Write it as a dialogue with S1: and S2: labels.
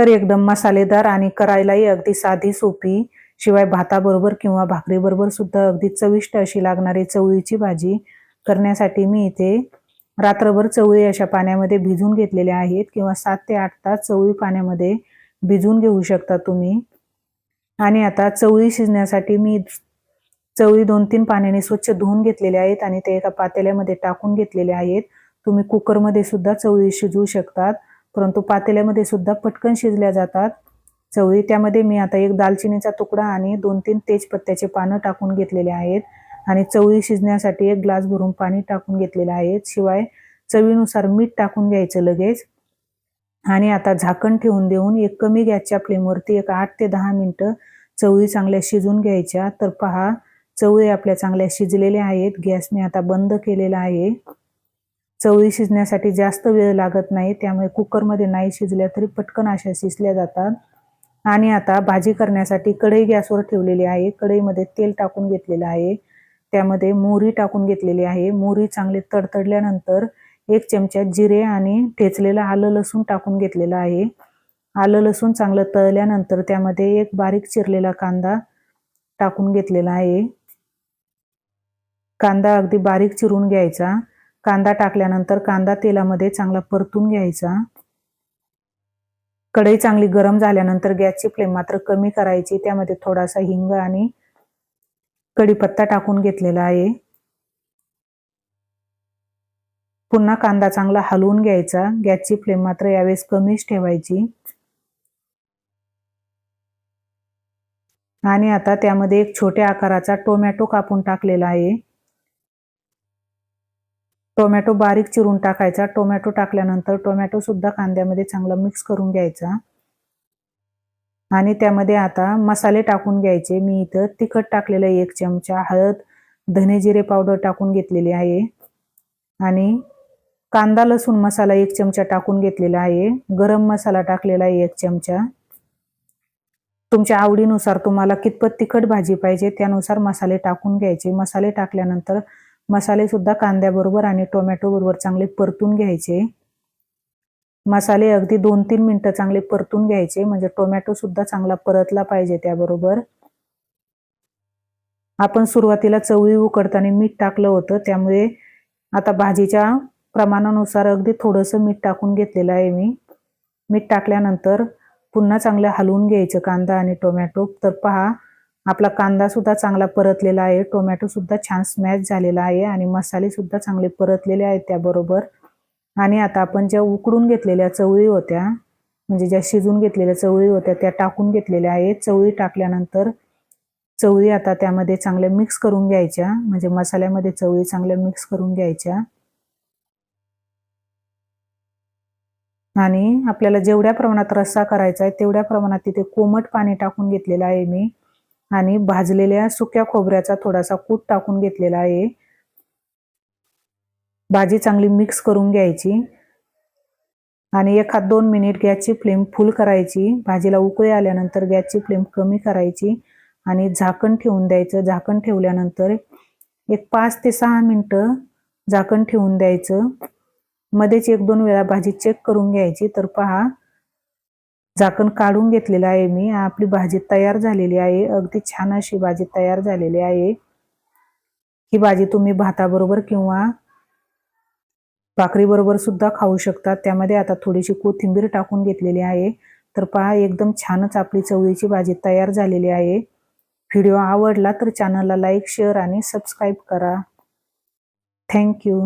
S1: तर एकदम मसालेदार आणि करायलाही अगदी साधी सोपी शिवाय भाताबरोबर किंवा भाकरीबरोबर सुद्धा अगदी चविष्ट अशी लागणारी चवळीची भाजी करण्यासाठी मी इथे रात्रभर चवळी अशा पाण्यामध्ये भिजून घेतलेल्या आहेत किंवा सात ते आठ तास चवळी पाण्यामध्ये भिजून घेऊ शकता तुम्ही. आणि आता चवळी शिजण्यासाठी मी चवळी दोन तीन पाण्याने स्वच्छ धुवून घेतलेले आहेत आणि ते एका पातेल्यामध्ये टाकून घेतलेले आहेत. तुम्ही कुकरमध्ये सुद्धा चवळी शिजवू शकतात. परंतु पातेल्यामध्ये सुद्धा पटकन शिजल्या जातात. चवळी त्यामध्ये मी आता एक दालचिनीचा तुकडा आणि दोन तीन तेजपत्त्याचे पानं टाकून घेतलेले आहेत आणि चवळी शिजण्यासाठी एक ग्लास भरून पाणी टाकून घेतलेलं आहे शिवाय चवीनुसार मीठ टाकून घ्यायचं लगेच. आणि आता झाकण ठेवून देऊन एक कमी गॅसच्या फ्लेमवरती एक आठ ते दहा मिनटं चवळी चांगल्या शिजून घ्यायच्या. तर पहा चवळी आपल्या चांगल्या शिजलेल्या आहेत. गॅस मी आता बंद केलेला आहे. चवळी शिजण्यासाठी जास्त वेळ लागत नाही त्यामुळे कुकरमध्ये नाही शिजल्या तरी पटकन अशा शिजल्या जातात. आणि आता भाजी करण्यासाठी कढई गॅसवर ठेवलेली आहे. कढईमध्ये तेल टाकून घेतलेलं आहे. त्यामध्ये मोहरी टाकून घेतलेली आहे. मोहरी चांगली तडतडल्यानंतर एक चमचा जिरे आणि ठेचलेलं आलं लसूण टाकून घेतलेलं आहे. आलं लसूण चांगलं तळल्यानंतर त्यामध्ये एक बारीक चिरलेला कांदा टाकून घेतलेला आहे. कांदा अगदी बारीक चिरून घ्यायचा. कांदा टाकल्यानंतर कांदा तेलामध्ये चांगला परतून घ्यायचा. कढई चांगली गरम झाल्यानंतर गॅसची फ्लेम मात्र कमी करायची. त्यामध्ये थोडासा हिंग आणि कढीपत्ता टाकून घेतलेला आहे. पुन्हा कांदा चांगला हलवून घ्यायचा. गॅसची फ्लेम मात्र यावेळेस कमीच ठेवायची. आणि आता त्यामध्ये एक छोट्या आकाराचा टोमॅटो कापून टाकलेला आहे. टोमॅटो बारीक चिरून टाकायचा. टोमॅटो टाकल्यानंतर टोमॅटो सुद्धा कांद्यामध्ये चांगला मिक्स करून घ्यायचा. आणि त्यामध्ये आता मसाले टाकून घ्यायचे. मी इथं तिखट टाकलेलं एक चमचा. हळद धने जिरे पावडर टाकून घेतलेली आहे. आणि कांदा लसूण मसाला एक चमचा टाकून घेतलेला आहे. गरम मसाला टाकलेला आहे एक चमचा. तुमच्या आवडीनुसार तुम्हाला कितपत तिखट भाजी पाहिजे त्यानुसार मसाले टाकून घ्यायचे. मसाले टाकल्यानंतर मसाले सुद्धा कांद्याबरोबर आणि टोमॅटो बरोबर चांगले परतून घ्यायचे. मसाले अगदी दोन तीन मिनटं चांगले परतून घ्यायचे म्हणजे टोमॅटो सुद्धा चांगला परतला पाहिजे त्याबरोबर. आपण सुरुवातीला चवळी उकडताना मीठ टाकलं होतं त्यामुळे आता भाजीच्या प्रमाणानुसार अगदी थोडंसं मीठ टाकून घेतलेलं आहे मी. मीठ टाकल्यानंतर पुन्हा चांगलं हलवून घ्यायचं कांदा आणि टोमॅटो तर पहा आपला कांदा सुद्धा चांगला परतलेला आहे. टोमॅटो सुद्धा छान स्मॅश झालेला आहे आणि मसाले सुद्धा चांगले परतलेले आहेत त्याबरोबर. आणि आता आपण ज्या उकडून घेतलेल्या चवळी होत्या म्हणजे ज्या शिजून घेतलेल्या चवळी होत्या त्या टाकून घेतलेल्या आहेत. चवळी टाकल्यानंतर चवळी आता त्यामध्ये चांगल्या मिक्स करून घ्यायच्या. म्हणजे मसाल्यामध्ये चवळी चांगल्या मिक्स करून घ्यायच्या. आणि आपल्याला जेवढ्या प्रमाणात रस्सा करायचा आहे तेवढ्या प्रमाणात तिथे कोमट पाणी टाकून घेतलेलं आहे मी. आणि भाजलेल्या सुक्या खोबऱ्याचा थोडासा कूट टाकून घेतलेला आहे. भाजी चांगली मिक्स करून घ्यायची. आणि एखाद दोन मिनिट गॅसची फ्लेम फुल करायची. भाजीला उकळी आल्यानंतर गॅसची फ्लेम कमी करायची. आणि झाकण ठेवून द्यायचं. झाकण ठेवल्यानंतर एक पाच ते सहा मिनटं झाकण ठेवून द्यायचं. मध्येच एक दोन वेळा भाजी चेक करून घ्यायची. तर पहा झाकण काढून घेतलेलं आहे मी. आपली भाजी तयार झालेली आहे. अगदी छान अशी भाजी तयार झालेली आहे. ही भाजी तुम्ही भाताबरोबर किंवा भाकरीबरोबर सुद्धा खाऊ शकता. त्यामध्ये आता थोडीशी कोथिंबीर टाकून घेतलेली आहे. तर पहा एकदम छानच आपली चवळीची भाजी तयार झालेली आहे. व्हिडिओ आवडला तर चॅनलला लाईक शेअर आणि सबस्क्राईब करा. Thank you